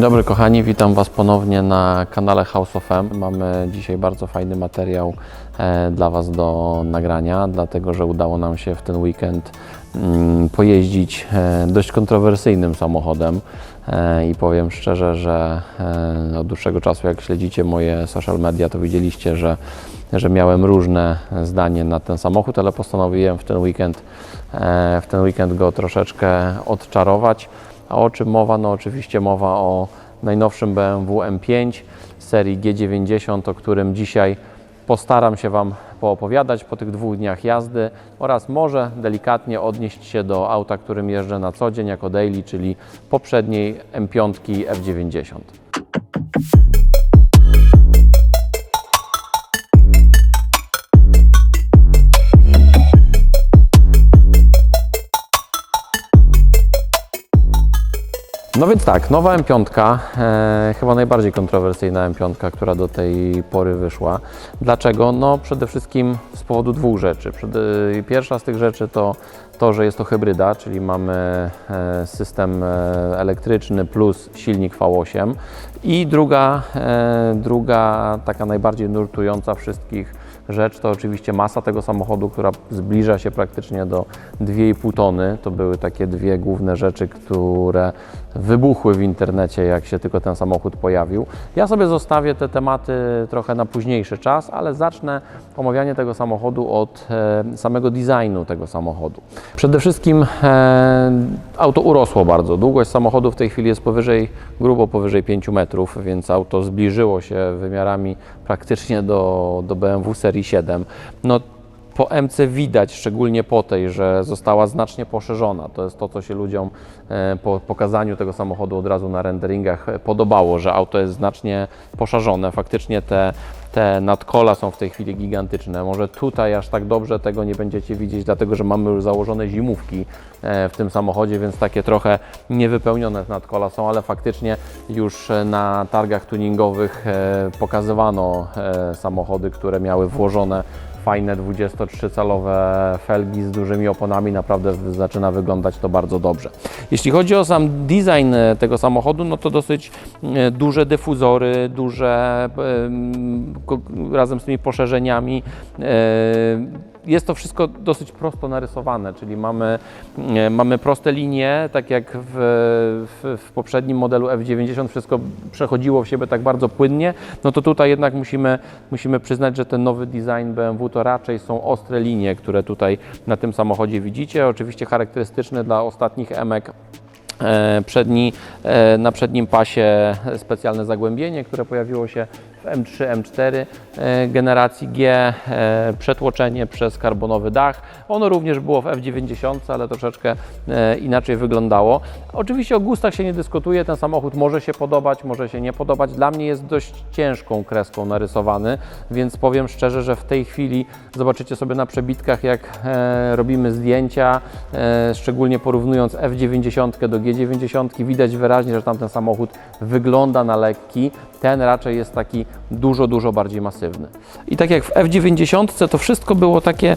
Dzień dobry kochani, witam Was ponownie na kanale House of M. Mamy dzisiaj bardzo fajny materiał e, dla Was do nagrania, dlatego że udało nam się w ten weekend mm, pojeździć e, dość kontrowersyjnym samochodem e, i powiem szczerze, że od dłuższego czasu jak śledzicie moje social media, to widzieliście, że, że miałem różne zdanie na ten samochód, ale postanowiłem w ten weekend, w ten weekend go troszeczkę odczarować. A o czym mowa? No oczywiście mowa o najnowszym BMW M5 serii G90, o którym dzisiaj postaram się Wam poopowiadać po tych dwóch dniach jazdy oraz może delikatnie odnieść się do auta, którym jeżdżę na co dzień jako daily, czyli poprzedniej M5 F90. No więc tak, nowa M5, e, chyba najbardziej kontrowersyjna M5, która do tej pory wyszła. Dlaczego? No przede wszystkim z powodu dwóch rzeczy. Pierwsza z tych rzeczy to to, że jest to hybryda, czyli mamy e, system e, elektryczny plus silnik V8 i druga, e, druga taka najbardziej nurtująca wszystkich rzecz to oczywiście masa tego samochodu, która zbliża się praktycznie do 2,5 tony. To były takie dwie główne rzeczy, które wybuchły w internecie, jak się tylko ten samochód pojawił. Ja sobie zostawię te tematy trochę na późniejszy czas, ale zacznę omawianie tego samochodu od e, samego designu tego samochodu. Przede wszystkim e, auto urosło bardzo. Długość samochodu w tej chwili jest powyżej, grubo powyżej 5 metrów, więc auto zbliżyło się wymiarami praktycznie do, do BMW serii 7. No, po MC widać, szczególnie po tej, że została znacznie poszerzona. To jest to, co się ludziom e, po pokazaniu tego samochodu od razu na renderingach e, podobało, że auto jest znacznie poszerzone. Faktycznie te, te nadkola są w tej chwili gigantyczne. Może tutaj aż tak dobrze tego nie będziecie widzieć, dlatego że mamy już założone zimówki e, w tym samochodzie, więc takie trochę niewypełnione nadkola są, ale faktycznie już na targach tuningowych pokazywano samochody, które miały włożone fajne 23-calowe felgi z dużymi oponami, naprawdę zaczyna wyglądać to bardzo dobrze. Jeśli chodzi o sam design e, tego samochodu, no to dosyć e, duże dyfuzory, duże ko- razem z tymi poszerzeniami. Jest to wszystko dosyć prosto narysowane, czyli mamy, e, mamy proste linie, tak jak w, w, w poprzednim modelu F90 wszystko przechodziło w siebie tak bardzo płynnie, no to tutaj jednak musimy, musimy przyznać, że ten nowy design BMW to raczej są ostre linie, które tutaj na tym samochodzie widzicie. Oczywiście charakterystyczne dla ostatnich emek E, Przedni, e, na przednim pasie specjalne zagłębienie, które pojawiło się w M3, M4 e, generacji G, e, przetłoczenie przez karbonowy dach. Ono również było w F90, ale troszeczkę e, inaczej wyglądało. Oczywiście o gustach się nie dyskutuje, ten samochód może się podobać, może się nie podobać. Dla mnie jest dość ciężką kreską narysowany, więc powiem szczerze, że w tej chwili zobaczycie sobie na przebitkach, jak e, robimy zdjęcia, szczególnie porównując F90 do G90, widać wyraźnie, że tamten samochód wygląda na lekki, ten raczej jest taki dużo, dużo bardziej masywny. I tak jak w F90 to wszystko było takie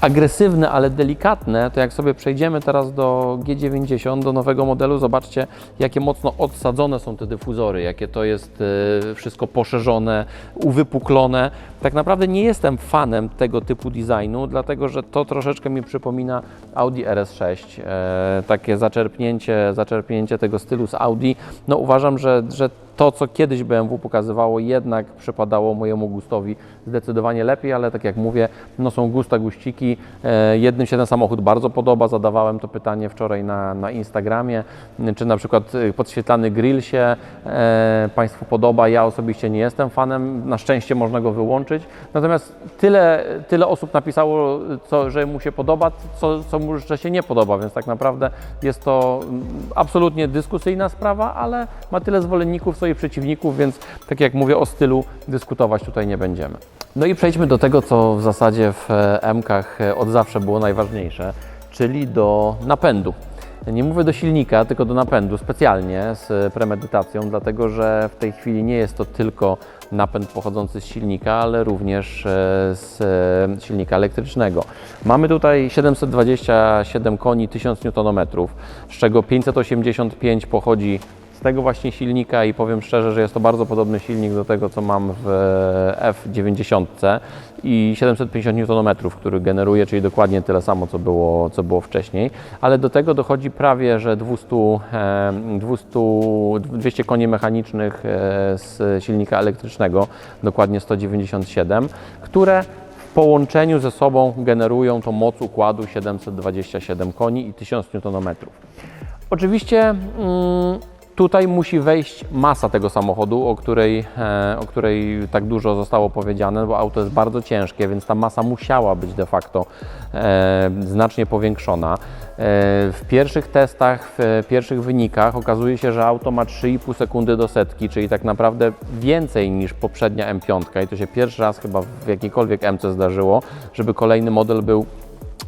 agresywne, ale delikatne, to jak sobie przejdziemy teraz do G90, do nowego modelu, zobaczcie, jakie mocno odsadzone są te dyfuzory, jakie to jest e, wszystko poszerzone, uwypuklone. Tak naprawdę nie jestem fanem tego typu designu, dlatego że to troszeczkę mi przypomina Audi RS6. E, takie zaczerpnięcie, zaczerpnięcie tego stylu z Audi. No uważam, że, że to, co kiedyś BMW pokazywało, jednak przypadało mojemu gustowi zdecydowanie lepiej, ale tak jak mówię, no są gusta guściki. E, jednym się ten samochód bardzo podoba, zadawałem to pytanie wczoraj na, na Instagramie, czy na przykład e, podświetlany grill się e, Państwu podoba. Ja osobiście nie jestem fanem, na szczęście można go wyłączyć. Natomiast tyle, tyle osób napisało, co, że mu się podoba, co, co mu że się nie podoba, więc tak naprawdę jest to mm, absolutnie dyskusyjna sprawa, ale ma tyle zwolenników, co i przeciwników, więc tak jak mówię o stylu, dyskutować tutaj nie będziemy. No i przejdźmy do tego, co w zasadzie w e, M-kach e, od zawsze było najważniejsze, czyli do napędu. Nie mówię do silnika, tylko do napędu specjalnie z premedytacją, dlatego że w tej chwili nie jest to tylko napęd pochodzący z silnika, ale również e, z silnika elektrycznego. Mamy tutaj 727 koni, 1000 Nm, z czego 585 pochodzi z tego właśnie silnika i powiem szczerze, że jest to bardzo podobny silnik do tego, co mam w e, F90 i 750 Nm, który generuje, czyli dokładnie tyle samo, co było, co było wcześniej, ale do tego dochodzi prawie, że 200, e, 200, 200 koni mechanicznych e, z silnika elektrycznego, dokładnie 197, które w połączeniu ze sobą generują tą moc układu 727 koni i 1000 Nm. Oczywiście mm, tutaj musi wejść masa tego samochodu, o której, e, o której tak dużo zostało powiedziane, bo auto jest bardzo ciężkie, więc ta masa musiała być de facto e, znacznie powiększona. E, w pierwszych testach, w pierwszych wynikach okazuje się, że auto ma 3,5 sekundy do setki, czyli tak naprawdę więcej niż poprzednia M5 i to się pierwszy raz chyba w jakiejkolwiek MC zdarzyło, żeby kolejny model był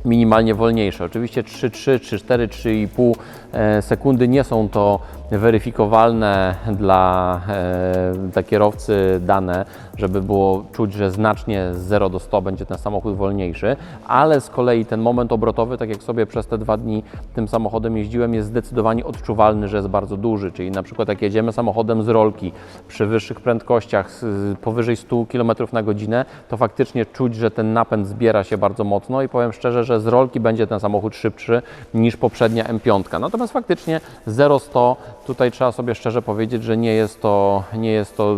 minimalnie wolniejsze. Oczywiście 3,3 czy 4, 3,5 e, sekundy nie są to weryfikowalne dla, e, dla kierowcy dane, żeby było czuć, że znacznie z 0 do 100 będzie ten samochód wolniejszy, ale z kolei ten moment obrotowy, tak jak sobie przez te dwa dni tym samochodem jeździłem, jest zdecydowanie odczuwalny, że jest bardzo duży, czyli na przykład jak jedziemy samochodem z rolki przy wyższych prędkościach powyżej 100 km na godzinę, to faktycznie czuć, że ten napęd zbiera się bardzo mocno i powiem szczerze, że z rolki będzie ten samochód szybszy niż poprzednia M5. Natomiast faktycznie 0-100 tutaj trzeba sobie szczerze powiedzieć, że nie jest to, nie jest to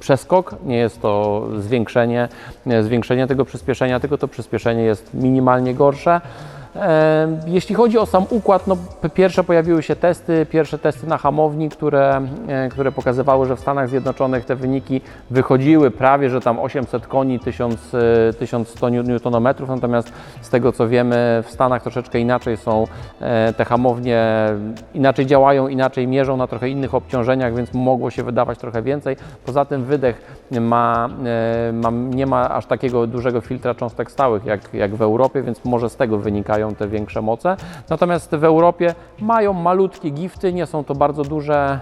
przeskok, nie jest to zwiększenie, zwiększenie tego przyspieszenia, tylko to przyspieszenie jest minimalnie gorsze. E, Jeśli chodzi o sam układ, no pierwsze pojawiły się testy, pierwsze testy na hamowni, które, e, które pokazywały, że w Stanach Zjednoczonych te wyniki wychodziły prawie, że tam 800 koni, 1000, e, 1100 Nm, natomiast z tego co wiemy, w Stanach troszeczkę inaczej są e, te hamownie, inaczej działają, inaczej mierzą na trochę innych obciążeniach, więc mogło się wydawać trochę więcej. Poza tym wydech ma, ma, nie ma aż takiego dużego filtra cząstek stałych jak, jak w Europie, więc może z tego wynikają te większe moce. Natomiast w Europie mają malutkie gifty, nie są to bardzo duże,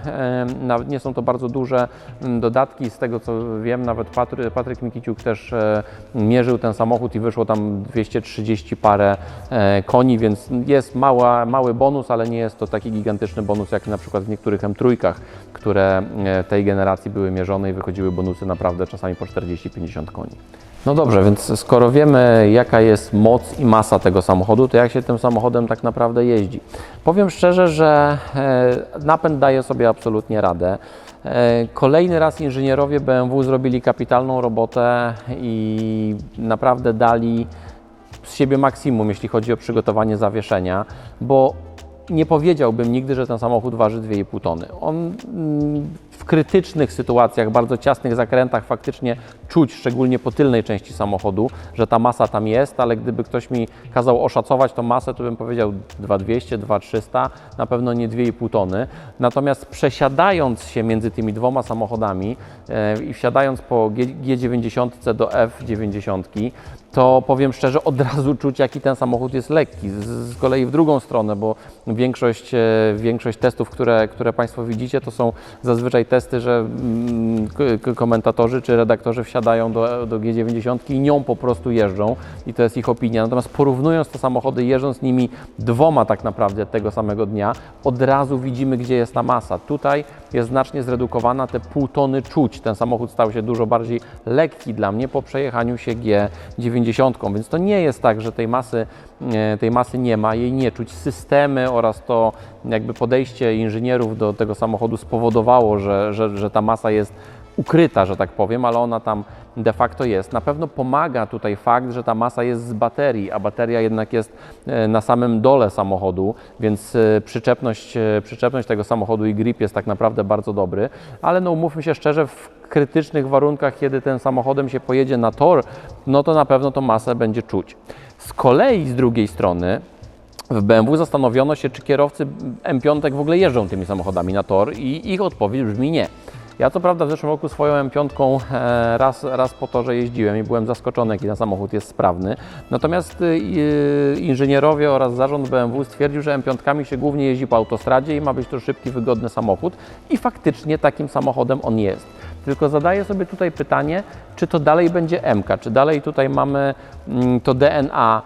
nie są to bardzo duże mm, dodatki. Z tego co wiem, nawet Patry, Patryk Mikiciuk też e, mierzył ten samochód i wyszło tam 230 parę e, koni, więc jest mała, mały bonus, ale nie jest to taki gigantyczny bonus jak na przykład w niektórych M3, które e, tej generacji były mierzone i wychodziły bonusy naprawdę czasami po 40-50 koni. No dobrze, więc skoro wiemy, jaka jest moc i masa tego samochodu, to jak się tym samochodem tak naprawdę jeździ? Powiem szczerze, że e, napęd daje sobie absolutnie radę. E, Kolejny raz inżynierowie BMW zrobili kapitalną robotę i naprawdę dali z siebie maksimum, jeśli chodzi o przygotowanie zawieszenia, bo nie powiedziałbym nigdy, że ten samochód waży 2,5 tony. On mm, w krytycznych sytuacjach, bardzo ciasnych zakrętach faktycznie czuć, szczególnie po tylnej części samochodu, że ta masa tam jest, ale gdyby ktoś mi kazał oszacować tą masę, to bym powiedział 2200, 2300, na pewno nie 2,5 tony. Natomiast przesiadając się między tymi dwoma samochodami e, i wsiadając po G, G90 do F90, to powiem szczerze, od razu czuć, jaki ten samochód jest lekki. Z, z kolei w drugą stronę, bo większość, e, większość testów, które, które Państwo widzicie, to są zazwyczaj testy, że mm, komentatorzy czy redaktorzy wsiadają do, do G90 i nią po prostu jeżdżą i to jest ich opinia. Natomiast porównując te samochody, jeżdżąc nimi dwoma tak naprawdę tego samego dnia, od razu widzimy, gdzie jest ta masa. Tutaj jest znacznie zredukowana, te pół tony czuć. Ten samochód stał się dużo bardziej lekki dla mnie po przejechaniu się G90, więc to nie jest tak, że tej masy, e, tej masy nie ma, jej nie czuć. Systemy oraz to jakby podejście inżynierów do tego samochodu spowodowało, że, że, że ta masa jest ukryta, że tak powiem, ale ona tam de facto jest. Na pewno pomaga tutaj fakt, że ta masa jest z baterii, a bateria jednak jest e, na samym dole samochodu, więc e, przyczepność, e, przyczepność tego samochodu i grip jest tak naprawdę bardzo dobry, ale no umówmy się szczerze, w krytycznych warunkach, kiedy tym samochodem się pojedzie na tor, no to na pewno tą masę będzie czuć. Z kolei z drugiej strony w BMW zastanowiono się, czy kierowcy M5 w ogóle jeżdżą tymi samochodami na tor i ich odpowiedź brzmi nie. Ja co prawda w zeszłym roku swoją M5 e, raz, raz po torze jeździłem i byłem zaskoczony, jaki ten samochód jest sprawny. Natomiast y, y, inżynierowie oraz zarząd BMW stwierdził, że M5 się głównie jeździ po autostradzie i ma być to szybki, wygodny samochód i faktycznie takim samochodem on jest. Tylko zadaję sobie tutaj pytanie, czy to dalej będzie MK, czy dalej tutaj mamy mm, to DNA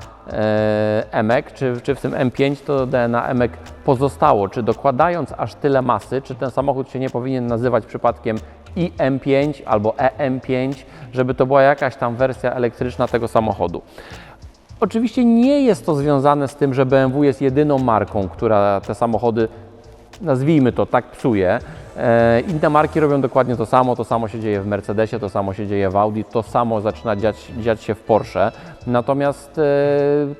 emek, czy, czy w tym M5 to DNA emek pozostało, czy dokładając aż tyle masy, czy ten samochód się nie powinien nazywać przypadkiem IM5 albo EM5, żeby to była jakaś tam wersja elektryczna tego samochodu. Oczywiście nie jest to związane z tym, że BMW jest jedyną marką, która te samochody, nazwijmy to, tak psuje. E, Inne marki robią dokładnie to samo, to samo się dzieje w Mercedesie, to samo się dzieje w Audi, to samo zaczyna dziać, dziać się w Porsche. Natomiast e,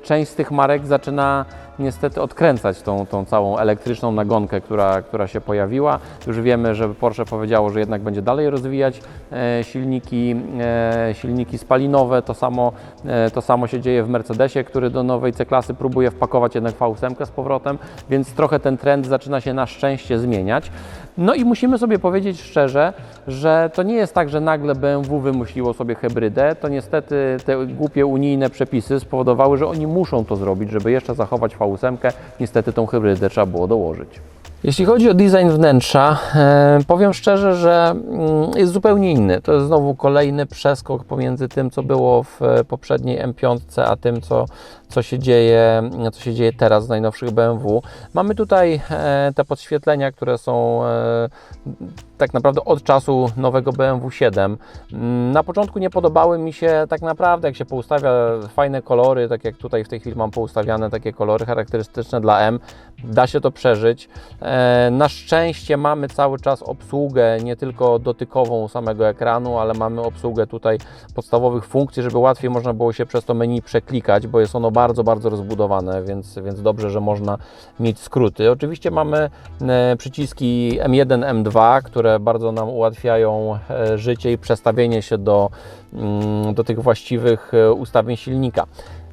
część z tych marek zaczyna niestety odkręcać tą, tą całą elektryczną nagonkę, która, która się pojawiła. Już wiemy, że Porsche powiedziało, że jednak będzie dalej rozwijać e, silniki, e, silniki spalinowe. To samo, e, to samo się dzieje w Mercedesie, który do nowej C-klasy próbuje wpakować jednak V8 z powrotem, więc trochę ten trend zaczyna się na szczęście zmieniać. No i musimy sobie powiedzieć szczerze, że to nie jest tak, że nagle BMW wymyśliło sobie hybrydę. To niestety te głupie unijne przepisy spowodowały, że oni muszą to zrobić, żeby jeszcze zachować V8. Niestety tą hybrydę trzeba było dołożyć. Jeśli chodzi o design wnętrza, e, powiem szczerze, że mm, jest zupełnie inny. To jest znowu kolejny przeskok pomiędzy tym, co było w e, poprzedniej M5, a tym, co, co, się, dzieje, co się dzieje teraz z najnowszych BMW. Mamy tutaj e, te podświetlenia, które są e, tak naprawdę od czasu nowego BMW 7. Mm, Na początku nie podobały mi się tak naprawdę, jak się poustawia fajne kolory, tak jak tutaj w tej chwili mam poustawiane takie kolory charakterystyczne dla M, da się to przeżyć. E, Na szczęście mamy cały czas obsługę nie tylko dotykową samego ekranu, ale mamy obsługę tutaj podstawowych funkcji, żeby łatwiej można było się przez to menu przeklikać, bo jest ono bardzo, bardzo rozbudowane, więc, więc dobrze, że można mieć skróty. Oczywiście mamy e, przyciski M1, M2, które bardzo nam ułatwiają e, życie i przestawienie się do, mm, do tych właściwych e, ustawień silnika.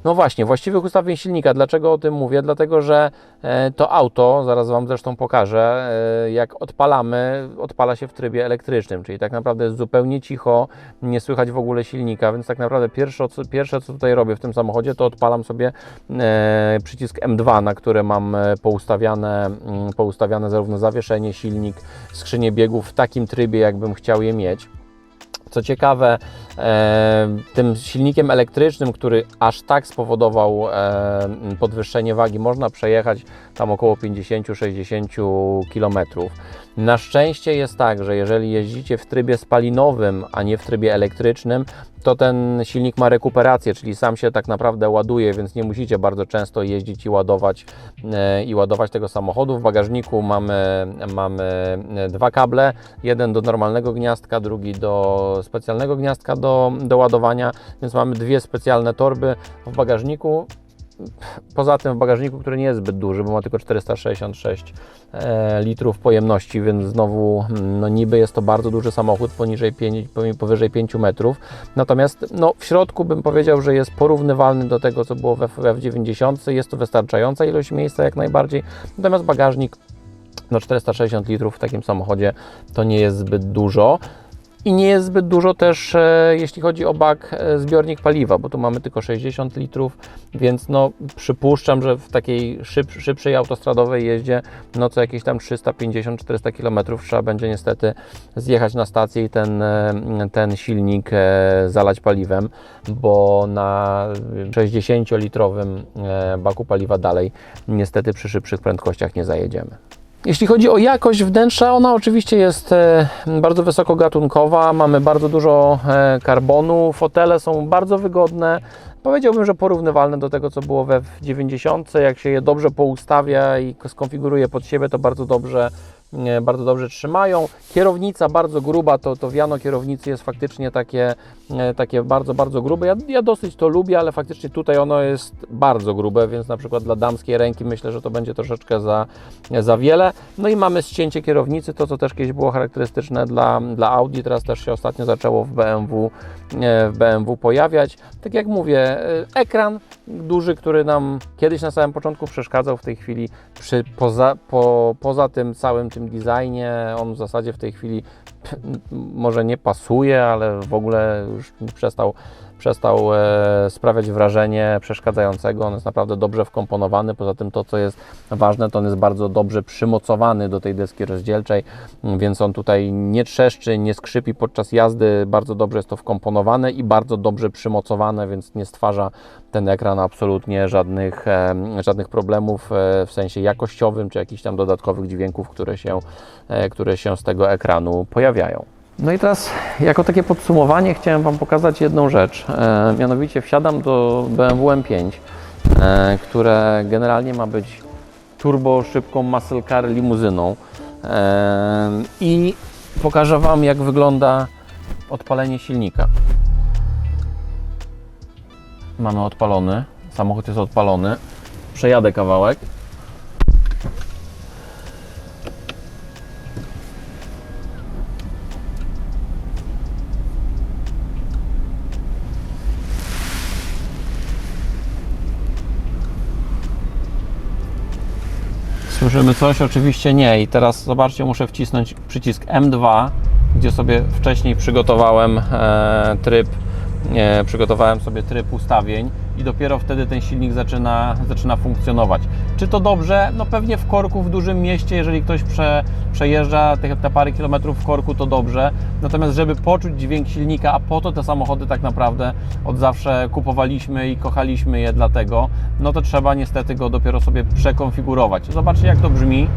No właśnie, właściwych ustawień silnika. Dlaczego o tym mówię? Dlatego, że e, to auto, zaraz Wam zresztą pokażę, e, jak odpalamy, odpala się w trybie elektrycznym, czyli tak naprawdę jest zupełnie cicho, nie słychać w ogóle silnika, więc tak naprawdę pierwsze, pierwsze co tutaj robię w tym samochodzie, to odpalam sobie e, przycisk M2, na które mam poustawiane, mm, poustawiane zarówno zawieszenie, silnik, skrzynię biegów w takim trybie, jakbym chciał je mieć. Co ciekawe, e, tym silnikiem elektrycznym, który aż tak spowodował e, podwyższenie wagi, można przejechać tam około 50-60 km. Na szczęście jest tak, że jeżeli jeździcie w trybie spalinowym, a nie w trybie elektrycznym, to ten silnik ma rekuperację, czyli sam się tak naprawdę ładuje, więc nie musicie bardzo często jeździć i ładować, e, i ładować tego samochodu. W bagażniku mamy, mamy dwa kable, jeden do normalnego gniazdka, drugi do specjalnego gniazdka do, do ładowania, więc mamy dwie specjalne torby w bagażniku. Poza tym w bagażniku, który nie jest zbyt duży, bo ma tylko 466 e, litrów pojemności, więc znowu mm, no niby jest to bardzo duży samochód, poniżej 5, powyżej 5 metrów. Natomiast no, w środku bym powiedział, że jest porównywalny do tego, co było w F- w F90. Jest to wystarczająca ilość miejsca jak najbardziej. Natomiast bagażnik no 460 litrów w takim samochodzie to nie jest zbyt dużo. I nie jest zbyt dużo też, e, jeśli chodzi o bak, e, zbiornik paliwa, bo tu mamy tylko 60 litrów, więc no przypuszczam, że w takiej szyb, szybszej autostradowej jeździe, no co jakieś tam 350-400 km trzeba będzie niestety zjechać na stację i ten, e, ten silnik zalać paliwem, bo na 60-litrowym e, baku paliwa dalej niestety przy szybszych prędkościach nie zajedziemy. Jeśli chodzi o jakość wnętrza, ona oczywiście jest e, bardzo wysokogatunkowa, mamy bardzo dużo e, karbonu, fotele są bardzo wygodne. Powiedziałbym, że porównywalne do tego, co było we F90. Jak się je dobrze poustawia i skonfiguruje pod siebie, to bardzo dobrze, bardzo dobrze trzymają. Kierownica bardzo gruba, to, to wiano kierownicy jest faktycznie takie, e, takie bardzo, bardzo grube. Ja, ja dosyć to lubię, ale faktycznie tutaj ono jest bardzo grube, więc na przykład dla damskiej ręki myślę, że to będzie troszeczkę za, za wiele. No i mamy ścięcie kierownicy, to co też kiedyś było charakterystyczne dla, dla Audi, teraz też się ostatnio zaczęło w BMW, e, w BMW pojawiać. Tak jak mówię, e, ekran duży, który nam kiedyś na samym początku przeszkadzał, w tej chwili przy, poza, po, poza tym całym tym designie, on w zasadzie w tej chwili może nie pasuje, ale w ogóle już przestał, przestał e, sprawiać wrażenie przeszkadzającego. On jest naprawdę dobrze wkomponowany. Poza tym to, co jest ważne, to on jest bardzo dobrze przymocowany do tej deski rozdzielczej, m, więc on tutaj nie trzeszczy, nie skrzypi podczas jazdy. Bardzo dobrze jest to wkomponowane i bardzo dobrze przymocowane, więc nie stwarza ten ekran absolutnie żadnych, e, żadnych problemów e, w sensie jakościowym czy jakichś tam dodatkowych dźwięków, które się, które się z tego ekranu pojawiają. No i teraz, jako takie podsumowanie, chciałem Wam pokazać jedną rzecz. E, mianowicie wsiadam do BMW M5, e, które generalnie ma być turbo szybką muscle car limuzyną. E, I pokażę Wam, jak wygląda odpalenie silnika. Mamy odpalony, samochód jest odpalony. Przejadę kawałek. Słyszymy coś? Oczywiście nie. I teraz zobaczcie, muszę wcisnąć przycisk M2, gdzie sobie wcześniej przygotowałem e, tryb, przygotowałem sobie tryb ustawień i dopiero wtedy ten silnik zaczyna, zaczyna funkcjonować. Czy to dobrze? No pewnie w korku w dużym mieście, jeżeli ktoś prze, przejeżdża te, te parę kilometrów w korku, to dobrze. Natomiast żeby poczuć dźwięk silnika, a po to te samochody tak naprawdę od zawsze kupowaliśmy i kochaliśmy je dlatego, no to trzeba niestety go dopiero sobie przekonfigurować. Zobaczcie jak to brzmi.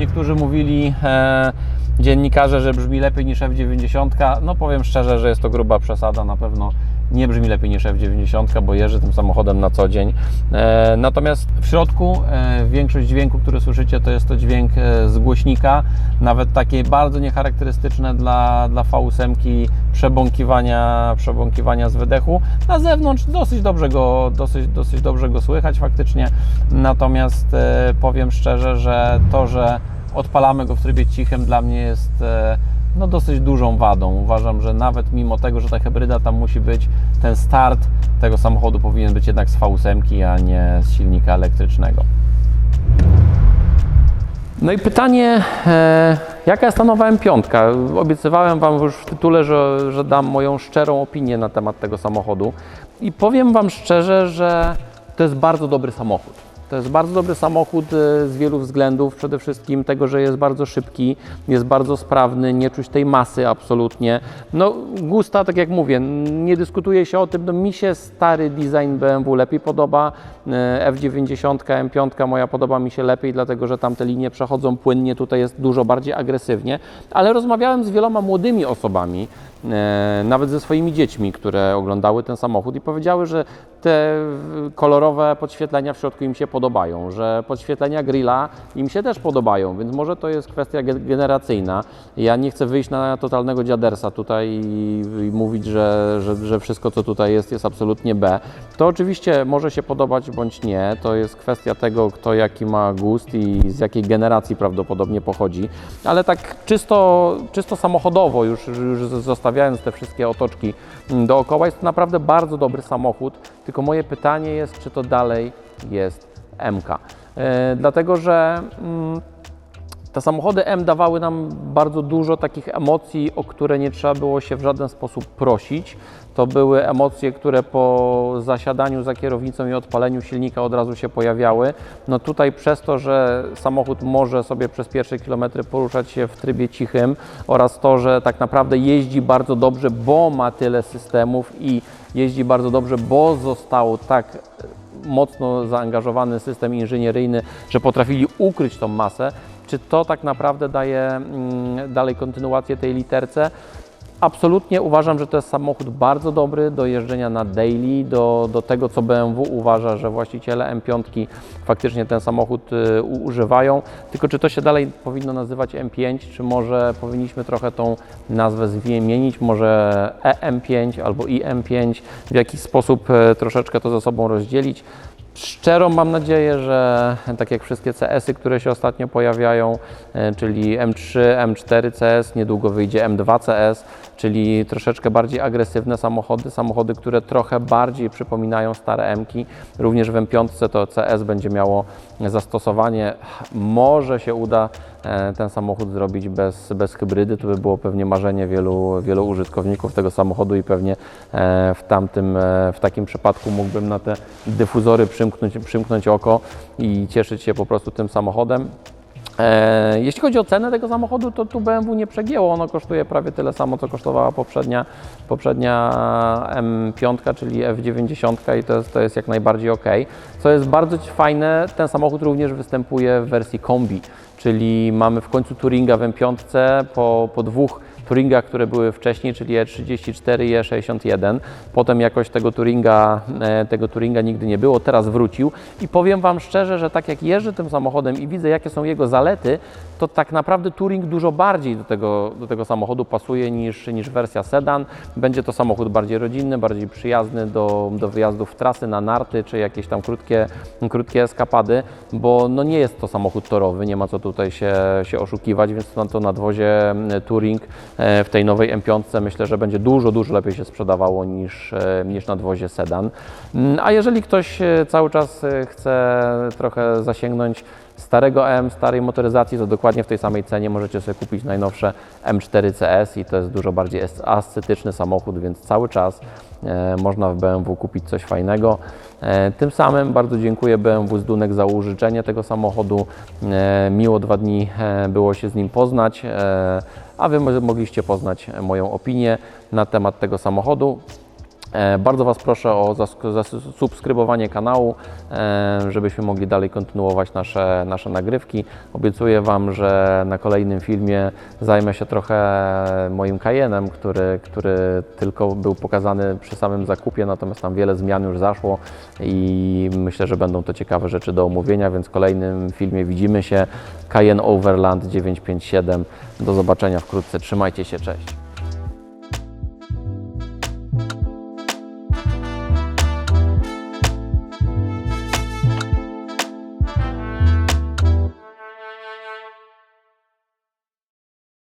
Niektórzy mówili e, dziennikarze, że brzmi lepiej niż F90. No powiem szczerze, że jest to gruba przesada. Na pewno nie brzmi lepiej niż F90, bo jeżdżę tym samochodem na co dzień. E, natomiast w środku e, większość dźwięku, który słyszycie, to jest to dźwięk e, z głośnika, nawet takie bardzo niecharakterystyczne dla, dla V8 przebąkiwania, przebąkiwania z wydechu. Na zewnątrz dosyć dobrze go, dosyć, dosyć dobrze go słychać faktycznie. Natomiast powiem szczerze, że to, że odpalamy go w trybie cichym dla mnie jest no, dosyć dużą wadą. Uważam, że nawet mimo tego, że ta hybryda tam musi być, ten start tego samochodu powinien być jednak z V8, a nie z silnika elektrycznego. No i pytanie, e, jaka jest ta nowa M5? Obiecywałem Wam już w tytule, że, że dam moją szczerą opinię na temat tego samochodu i powiem Wam szczerze, że to jest bardzo dobry samochód. To jest bardzo dobry samochód e, z wielu względów. Przede wszystkim tego, że jest bardzo szybki, jest bardzo sprawny, nie czuć tej masy absolutnie. No, gusta, tak jak mówię, nie dyskutuje się o tym. No, mi się stary design BMW lepiej podoba. E, F90, M5 moja podoba mi się lepiej, dlatego że tam te linie przechodzą płynnie, tutaj jest dużo bardziej agresywnie. Ale rozmawiałem z wieloma młodymi osobami, nawet ze swoimi dziećmi, które oglądały ten samochód i powiedziały, że te kolorowe podświetlenia w środku im się podobają, że podświetlenia grilla im się też podobają, więc może to jest kwestia ge- generacyjna. Ja nie chcę wyjść na totalnego dziadersa tutaj i, i mówić, że, że, że wszystko co tutaj jest jest absolutnie B. To oczywiście może się podobać bądź nie, to jest kwestia tego, kto jaki ma gust i z jakiej generacji prawdopodobnie pochodzi, ale tak czysto, czysto samochodowo, już, już zostawiając te wszystkie otoczki mm, dookoła, jest to naprawdę bardzo dobry samochód, tylko moje pytanie jest, czy to dalej jest MK. E, dlatego, że mm, te samochody M dawały nam bardzo dużo takich emocji, o które nie trzeba było się w żaden sposób prosić. To były emocje, które po zasiadaniu za kierownicą i odpaleniu silnika od razu się pojawiały. No tutaj przez to, że samochód może sobie przez pierwsze kilometry poruszać się w trybie cichym oraz to, że tak naprawdę jeździ bardzo dobrze, bo ma tyle systemów i jeździ bardzo dobrze, bo został tak mocno zaangażowany system inżynieryjny, że potrafili ukryć tą masę. Czy to tak naprawdę daje mm, dalej kontynuację tej literce? Absolutnie uważam, że to jest samochód bardzo dobry do jeżdżenia na daily, do, do tego, co BMW uważa, że właściciele M5 faktycznie ten samochód y, używają. Tylko czy to się dalej powinno nazywać M5, czy może powinniśmy trochę tą nazwę zmienić, może EM5 albo IM5, w jakiś sposób e, troszeczkę to ze sobą rozdzielić. Szczerą mam nadzieję, że tak jak wszystkie CS-y, które się ostatnio pojawiają, e, czyli M3, M4 CS, niedługo wyjdzie M2 CS, czyli troszeczkę bardziej agresywne samochody, samochody, które trochę bardziej przypominają stare M-ki. Również w M5 to CS będzie miało zastosowanie. Może się uda ten samochód zrobić bez, bez hybrydy. To by było pewnie marzenie wielu, wielu użytkowników tego samochodu i pewnie e, w tamtym, e, w takim przypadku mógłbym na te dyfuzory przymknąć, przymknąć oko i cieszyć się po prostu tym samochodem. E, Jeśli chodzi o cenę tego samochodu, to tu BMW nie przegięło. Ono kosztuje prawie tyle samo, co kosztowała poprzednia, poprzednia M5, czyli F90 i to jest, to jest jak najbardziej ok. Co jest bardzo fajne, ten samochód również występuje w wersji kombi, czyli mamy w końcu Touringa w M5 po, po dwóch Touringach, które były wcześniej, czyli E34 i E61. Potem jakoś tego Touringa, e, tego Touringa nigdy nie było, teraz wrócił i powiem Wam szczerze, że tak jak jeżdżę tym samochodem i widzę jakie są jego zalety, to tak naprawdę Touring dużo bardziej do tego, do tego samochodu pasuje niż, niż wersja sedan. Będzie to samochód bardziej rodzinny, bardziej przyjazny do, do wyjazdów w trasy na narty czy jakieś tam krótkie, krótkie eskapady, bo no nie jest to samochód torowy, nie ma co tutaj się, się oszukiwać, więc na to nadwozie mm, Touring w tej nowej M5 myślę, że będzie dużo, dużo lepiej się sprzedawało niż, e, niż nadwozie sedan. Mm, A jeżeli ktoś e, cały czas e, chce trochę zasięgnąć starego M, starej motoryzacji, to dokładnie w tej samej cenie możecie sobie kupić najnowsze M4 CS i to jest dużo bardziej ascetyczny samochód, więc cały czas e, można w BMW kupić coś fajnego. E, tym samym bardzo dziękuję BMW z za użyczenie tego samochodu. E, miło dwa dni e, było się z nim poznać, e, a Wy mo- mogliście poznać moją opinię na temat tego samochodu. E, Bardzo Was proszę o zasubskrybowanie kanału, e, żebyśmy mogli dalej kontynuować nasze, nasze nagrywki. Obiecuję Wam, że na kolejnym filmie zajmę się trochę moim Cayennem, który, który tylko był pokazany przy samym zakupie, natomiast tam wiele zmian już zaszło i myślę, że będą to ciekawe rzeczy do omówienia, więc w kolejnym filmie widzimy się. Cayenne Overland 957. Do zobaczenia wkrótce. Trzymajcie się, cześć.